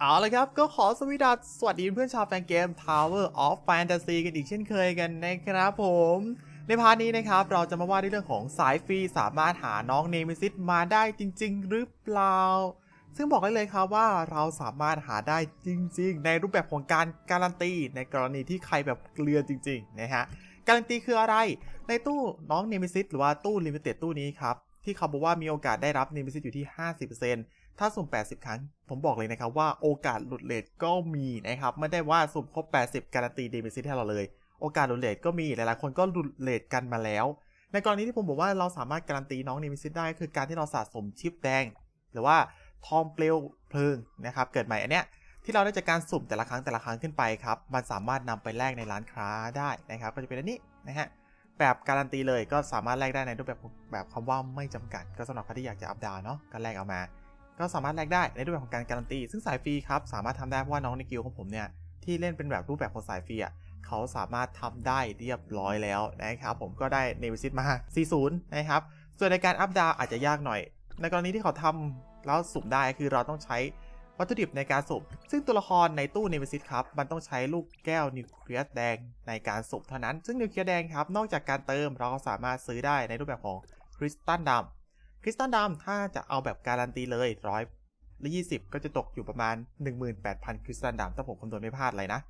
เอาละครับ ก็ขอสวีดัสสวัสดีเพื่อนชาวแฟนเกม Tower of Fantasy กันอีกเช่นเคยกันนะครับผม ในพาร์ทนี้นะครับ เราจะมาว่าในเรื่องของสายฟรีสามารถหาน้องเนมิซิสมาได้จริง ๆ หรือเปล่า ซึ่งบอกได้เลยครับว่าเราสามารถหาได้จริง ๆ ในรูปแบบของการการันตี ในกรณีที่ใครแบบเกลือจริง ๆ นะฮะ การันตีคืออะไร ในตู้น้องเนมิซิสหรือว่าตู้ลิมิเต็ดตู้นี้ครับที่เขาบอกว่ามีโอกาสได้รับเนมิซิสอยู่ที่ 50% ถ้าสุ่ม 80 ครั้ง ผมบอกเลยนะครับว่าโอกาสหลุดเลทก็มีนะครับ ไม่ได้ว่าสุ่มครบ 80 การันตีเนมิซิสให้เราเลย โอกาสหลุดเลทก็มีหลายๆ คนก็หลุดเลทกันมาแล้ว ในกรณีที่ผมบอกว่าเราสามารถการันตีน้องเนมิซิสได้คือการที่เราสะสมชิปแดง หรือว่าทองเปลวเพลิงนะครับเกิดใหม่อันเนี้ยที่เราได้จากการสุ่มแต่ละครั้งแต่ละครั้งขึ้นไปครับมันสามารถนำไปแลกในร้านค้าได้นะครับ ก็จะเป็นอันนี้นะฮะแบบการันตีเลยก็สามารถแลกได้ในรูปแบบแบบคำว่าไม่จำกัด ก็สำหรับใครที่อยากจะอัพดาวเนาะก็แลกเอามา ก็สามารถแลกได้ในรูปแบบของการการันตี ซึ่งสายฟรีครับสามารถทำได้เพราะว่าน้องในกิลของผมเนี่ยที่เล่นเป็นแบบรูปแบบของสายฟรีอะเขาสามารถทำได้เรียบร้อยแล้วนะครับผมก็ได้เนวิซิตมา 40 นะครับ ส่วนในการอัพดาวอาจจะยากหน่อย ในกรณีที่เขาทำแล้วสุ่มได้คือเราต้องใช้วัตถุดิบในการสุ่มซึ่งตัวละครในตู้เนวิซิตครับมันต้องใช้ลูกแก้วนิวเคลียสแดงในการสุ่มเท่านั้น ซึ่งนิวเคลียสแดงครับนอกจากการเติมเราก็สามารถซื้อได้ในรูปแบบของคริสตัลดำ คริสตัลดำถ้าจะเอาแบบการันตีเลยร้อยละ20 ก็จะตกอยู่ประมาณ 18,000 คริสตัลดำถ้าผมคำนวณไม่พลาดเลยนะ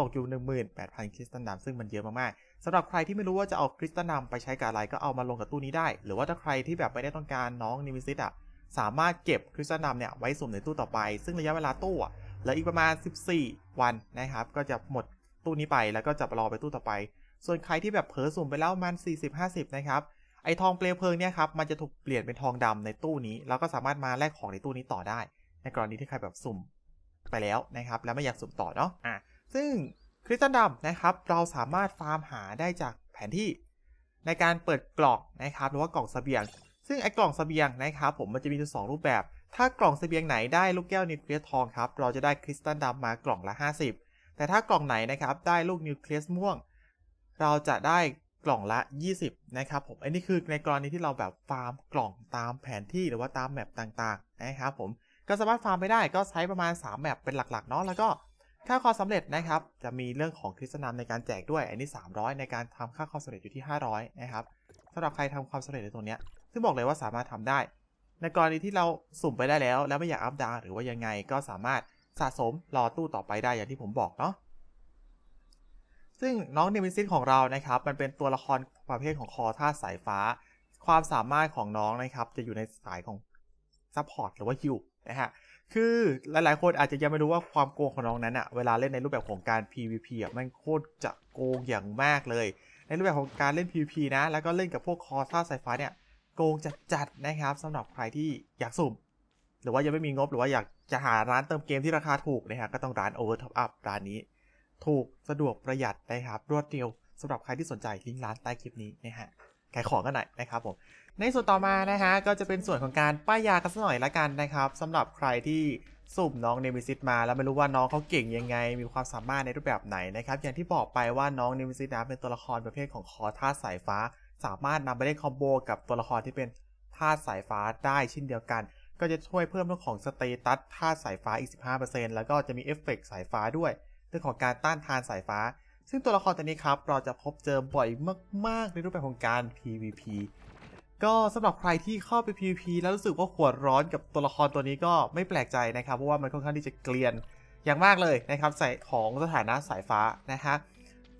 ตกอยู่ 18,000 คริสตัลดำซึ่งมันเยอะมากๆสำหรับใครที่ไม่รู้ว่าจะเอาคริสตัลดำไปใช้กับอะไรก็เอามาลงกับตู้นี้ได้ หรือว่าถ้าใครที่แบบไม่ได้ต้องการน้องนิมิซิตอะสามารถเก็บคริสตัลดำเนี่ยไว้สุ่มในตู้ต่อไป ซึ่งระยะเวลาตู้อะเหลืออีกประมาณ 14 วันนะครับ ก็จะหมดตู้นี้ไปแล้วก็จะรอไปตู้ต่อไป ส่วนใครที่แบบเผลอสุ่มไปแล้วประมัน40-50 นะครับ ไอทองเปลวเพลิงเนี่ยครับมันจะถูกเปลี่ยนเป็นทองดำในตู้นี้ แล้วก็สามารถมาแลกของในตู้นี้ต่อได้ ในกรณีที่ใครแบบสุ่มไปแล้วนะครับ แล้วไม่อยากสุ่มต่อเนาะอะซึ่งคริสตัลดำนะครับ เราสามารถฟาร์มหาได้จากแผนที่ ในการเปิดกล่องนะครับหรือว่ากล่องเสบียง ซึ่งไอ้กล่องเสบียงนะครับ ผมมันจะมีอยู่สองรูปแบบ ถ้ากล่องเสบียงไหนได้ลูกแก้วนิวเคลียสทองครับเราจะได้คริสตัลดำมากล่องละ 50 แต่ถ้ากล่องไหนนะครับได้ลูกนิวเคลียสม่วง เราจะได้ กล่องละ 20 นะครับผม อันนี้คือในกรณีที่เราแบบฟาร์มกล่องตามแผนที่หรือว่าตามแมปต่างๆนะครับผม ก็สามารถฟาร์มไปได้ก็ใช้ประมาณ 3 แมปเป็นหลักๆเนาะ แล้วก็ค่าความสำเร็จนะครับ จะมีเรื่องของคริสตัลดำในการแจกด้วย อันนี้ 300 ในการทำค่าความสำเร็จอยู่ที่ 500 นะครับสำหรับใครทำความสำเร็จในตรงเนี้ยซึ่งบอกเลยว่าสามารถทำได้ ในกรณีที่เราสุ่มไปได้แล้ว แล้วไม่อยากอัพดาวหรือว่ายังไงก็สามารถสะสมรอตู้ต่อไปได้อย่างที่ผมบอกเนาะ ซึ่งน้องเนมิซิสของเรานะครับ มันเป็นตัวละครประเภทของคอท่าสายฟ้า ความสามารถของน้องนะครับ จะอยู่ในสายของซัพพอร์ตหรือว่าฮิวนะฮะคือหลาย ๆ คนอาจจะยังไม่รู้ว่าความโกงของน้องนั้นอะเวลาเล่นในรูปแบบของการ PVP อะมันโคตรจะโกงอย่างมากเลย ในรูปแบบของการเล่น PVP นะ แล้วก็เล่นกับพวกคอท่าสายฟ้าเนี่ยโกงจัดๆนะครับสำหรับใครที่อยากสุ่ม หรือว่ายังไม่มีงบหรือว่าอยากจะหาร้านเติมเกมที่ราคาถูกนะฮะก็ต้องร้าน Over Top Up ร้านนี้ ถูกสะดวกประหยัดนะครับรวดเร็วสำหรับใครที่สนใจลิงก์ร้านใต้คลิปนี้นะฮะขายของกันหน่อยนะครับผมในส่วนต่อมานะฮะก็จะเป็นส่วนของการป้ายยากันสักหน่อยละกันนะครับสำหรับใครที่สุ่มน้องเนมิซิตมาแล้วไม่รู้ว่าน้องเขาเก่งยังไง มีความสามารถในรูปแบบไหนนะครับอย่างที่บอกไปว่าน้องเนมิซิตนะเป็นตัวละครประเภทของคอท่าสายฟ้า สามารถนำไปเล่นคอมโบกับตัวละครที่เป็นธาสายฟ้าได้เช่นเดียวกัน ก็จะช่วยเพิ่มเรื่องของสเตตัสธาสายฟ้าอีก 15%แล้วก็จะมีเอฟเฟกต์สายฟ้าด้วย เรื่องของการต้านทานสายฟ้า ซึ่งตัวละครตัวนี้ครับ เราจะพบเจอบ่อยมาก ๆ ในรูปแบบของการ PVP ก็สำหรับใครที่เข้าไป PVP แล้วรู้สึกว่าหัวร้อนกับตัวละครตัวนี้ก็ไม่แปลกใจนะครับ เพราะว่ามันค่อนข้างที่จะเกลียนอย่างมากเลยนะครับใส่ของสถานะสายฟ้านะฮะ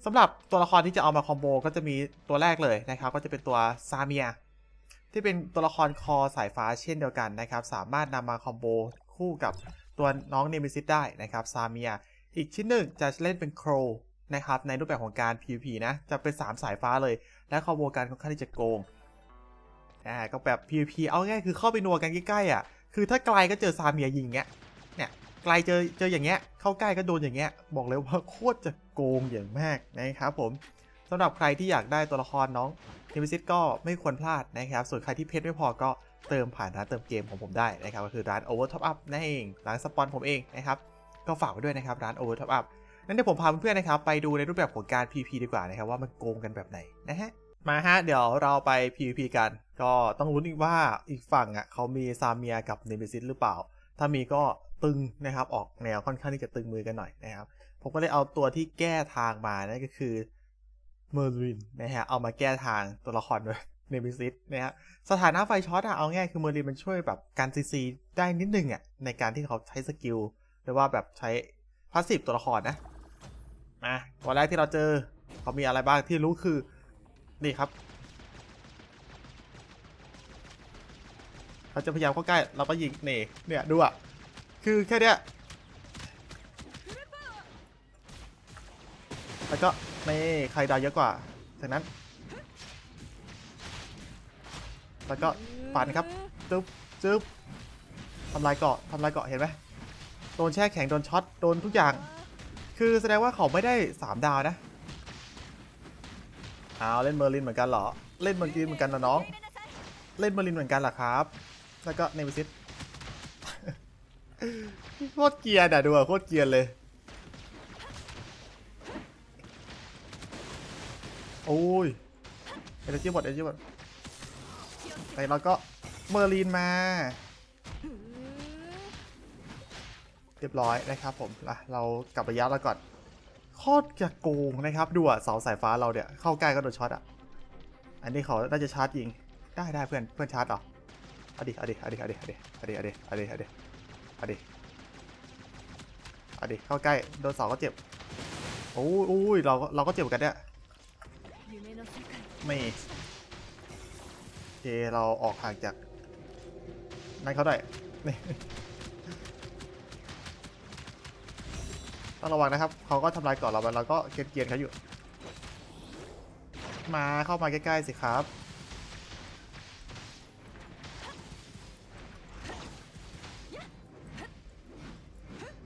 สำหรับตัวละครที่จะเอามาคอมโบก็จะมีตัวแรกเลยนะครับ ก็จะเป็นตัวซาเมียที่เป็นตัวละครคอสายฟ้าเช่นเดียวกันนะครับ สามารถนำมาคอมโบคู่กับตัวน้องเนมิซิตได้นะครับซาเมีย อีกชิ้นหนึ่งจะเล่นเป็นโครนะครับในรูปแบบของการ PVP นะ จะเป็น 3 สายฟ้าเลย และคอมโบกันค่อนข้างที่จะโกงอ่าก็แบบ PVP เอาง่ายคือเข้าไปนัวกันใกล้ๆอะคือถ้าไกลก็เจอซาเมียยิงเงี้ยเนี่ยไกลเจอเจออย่างเงี้ยเข้าใกล้ก็โดนอย่างเงี้ยบอกเลยว่าโคตรจะโกงอย่างมากนะครับผมสำหรับใครที่อยากได้ตัวละครน้องเนมิซิตก็ไม่ควรพลาดนะครับ ส่วนใครที่เพชรไม่พอก็เติมผ่านร้านเติมเกมของผมได้นะครับ ก็คือร้าน Over Top Up นั่นเองร้านสปอนผมเองนะครับ ก็ฝากไว้ด้วยนะครับร้าน Over Top Up นั้นเดี๋ยวผมพาเพื่อนๆนะครับไปดูในรูปแบบของการ PVP ดีกว่านะครับว่ามันโกงกันแบบไหนนะฮะมาฮะเดี๋ยวเราไป PVP กัน ก็ต้องลุ้นอีกว่าอีกฝั่งอะเขามีซาเมียกับเนมิซิสหรือเปล่า ถ้ามีก็ตึงนะครับออกแนวค่อนข้างที่จะตึงมือกันหน่อยนะครับผมก็เลยเอาตัวที่แก้ทางมานั่นก็คือเมอร์ลินนะฮะเอามาแก้ทางตัวละครด้วยเนมิซิสนะฮะสถานะไฟช็อตอะเอาง่ายคือเมอร์ลินมันช่วยแบบการซีซีได้นิดนึงอะในการที่เขาใช้สกิล หรือว่าแบบใช้พาสซีฟตัวละครนะมาตัวแรกที่เราเจอเขามีอะไรบ้างที่รู้คือนี่ครับเขาจะพยายามเข้าใกล้ เราก็ยิงเน่เนี่ยดูอะคือแค่เนี้ยแล้วก็นี่ใครดาวเยอะกว่า จากนั้น แล้วก็ฟันครับ จึ๊บจึ๊บทำลายเกาะทำลายเกาะเห็นไหม โดนแช่แข็ง โดนช็อต โดนทุกอย่าง คือแสดงว่าเขาไม่ได้ 3 ดาวนะ เอาเล่นเมอร์ลินเหมือนกันเหรอ เล่นเมอร์ลินเหมือนกันนะน้อง เล่นเมอร์ลินเหมือนกันเหรอครับ แล้วก็เนวิซิตโคตรเกียร์อะดูอะโคตรเกียร์เลย โอ้ยเอเนจีหมดเอเนจีหมดไปแล้วก็เมอร์ลินมา เรียบร้อยนะครับผมอะเรากลับไปยะแเราก่อนโคตรจะโกงนะครับดูอะเสาสายฟ้าเราเนี่ยเข้าใกล้ก็โดนช็อตอะ อันนี้เขาน่าจะชาร์จยิง ได้ได้เพื่อนเพื่อนชาร์จเหรออดีอดีอดีอดีอดีอดีอดีอดีอดีอดีอดีเข้าใกล้โดนเสาก็เจ็บโอ้ยโอ้ยเราเราก็เจ็บกันเนี่ยไม่โอเคเราออกห่างจากนั่นเขาได้นี่ ต้องระวังนะครับ เขาก็ทำลายก่อนเราไปเราก็เกรียนเขาอยู่ มาเข้ามาใกล้ๆสิครับ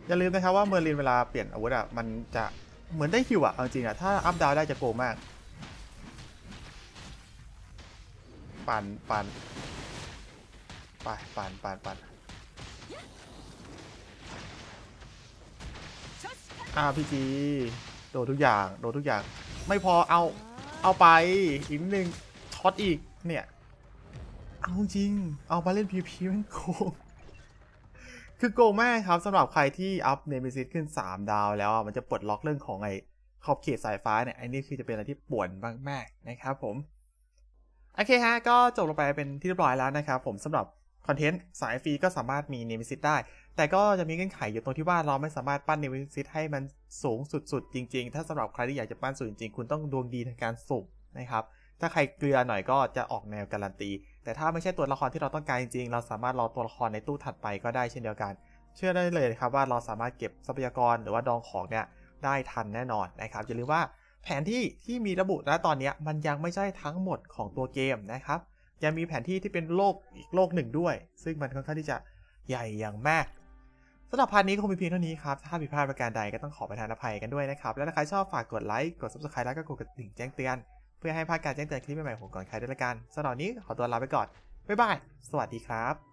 อย่าลืมนะครับว่าเมอร์ลินเวลาเปลี่ยนอาวุธอะ มันจะเหมือนได้ฮิวอะจริงอะ ถ้าอัพดาวได้จะโกงมาก ปั่นปั่นไปปั่นปั่นปั่น อาพีจีโดนทุกอย่างโดนทุกอย่าง ไม่พอเอาเอาไปอีกนิดนึงช็อตอีกเนี่ยเอาจริง เอามาเล่นพีพีมันโกงคือโกงแมากครับสำหรับใครที่อัพเนมิซิสขึ้น 3 ดาวแล้วมันจะปลดล็อกเรื่องของไอ้ขอบเขตสายฟ้าเนี่ยไอ้นี่คือจะเป็นอะไรที่ป่วนมากๆนะครับผม โอเคฮะ ก็จบลงไปเป็นที่เรียบร้อยแล้วนะครับผมสำหรับ คอนเทนต์สายฟรีก็สามารถมีเนมิซิสได้ แต่ก็จะมีเงื่อนไขอยู่ตรงที่ว่าเราไม่สามารถปั้นเนมิซิสให้มันสูงสุดๆ จริง ๆ ถ้าสำหรับใครที่อยากจะปั้นสูงจริงๆ คุณต้องดวงดีในการสุ่มนะครับ ถ้าใครเกลือหน่อยก็จะออกแนวการันตี แต่ถ้าไม่ใช่ตัวละครที่เราต้องการจริงๆ เราสามารถรอตัวละครในตู้ถัดไปก็ได้เช่นเดียวกัน เชื่อได้เลยครับว่าเราสามารถเก็บทรัพยากรหรือว่าดองของเนี่ยได้ทันแน่นอนนะครับอย่าลืมว่าแผนที่ที่มีระบุณตอนนี้มันยังไม่ใช่ทั้งหมดของตัวเกมนะครับ ยังมีแผนที่ที่เป็นโลกอีกโลกหนึ่งด้วย ซึ่งมันค่อนข้างที่จะใหญ่อย่างมากสำหรับพาร์ทนี้คงมีเพียงเท่านี้ครับ ถ้าผิดพลาดประการใดก็ต้องขอประทานอภัยกันด้วยนะครับ และถ้าใครชอบฝากกดไลค์ กด subscribe แล้วก็กดกระดิ่งแจ้งเตือน เพื่อให้พลาดการแจ้งเตือนคลิปใหม่ๆของก่อนใครด้วยละกันสำหรับนี้ขอตัวลาไปก่อน บ๊ายบาย สวัสดีครับ